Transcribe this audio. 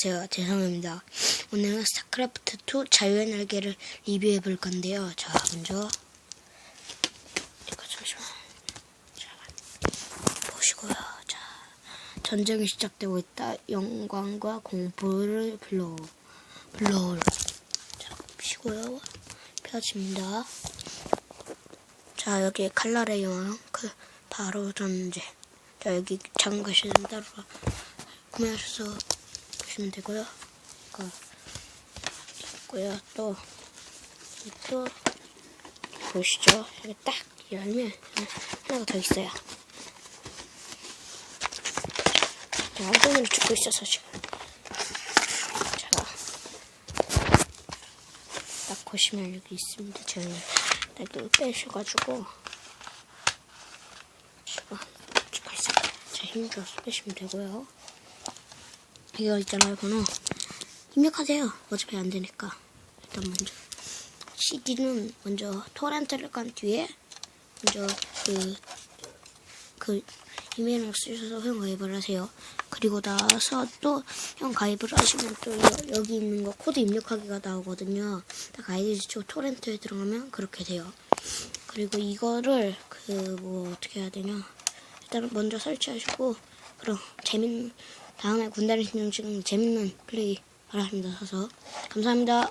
제가 죄송합니다. 오늘은 스타크래프트 2 자유의 날개를 리뷰해 볼 건데요. 자, 먼저 이거 잠시만. 자, 보시고요. 자, 전쟁이 시작되고 있다. 영광과 공포를 불러 불러올. 자, 보시고요. 펴집니다. 자, 여기 칼날의 여왕, 그 바로 전제. 자, 여기 장가시는 따로 구매하셔서 보시면 되고요. 이거 있고요. 또, 또, 보시죠. 여기 딱 열면 하나가 더 있어요. 자, 한 손으로 죽고 있어서 지금. 자, 딱 보시면 여기 있습니다. 저는 딱 이거 빼셔가지고, 자, 죽고 있어요. 자, 힘줘서 빼시면 되고요. 이거 있잖아요, 번호. 입력하세요. 어차피 안 되니까. 일단 먼저. CD는 먼저 토렌트를 간 뒤에, 먼저 그, 그, 이메일을 쓰셔서 형 가입을 하세요. 그리고 나서 또 형 가입을 하시면 또 여- 여기 있는 거 코드 입력하기가 나오거든요. 딱 아이디 쪽 토렌트에 들어가면 그렇게 돼요. 그리고 이거를 그 뭐 어떻게 해야 되냐. 일단 먼저 설치하시고 그럼 재밌는 다음에 군다리 신경 찍는 재밌는 플레이 바랍니다. 사서 감사합니다.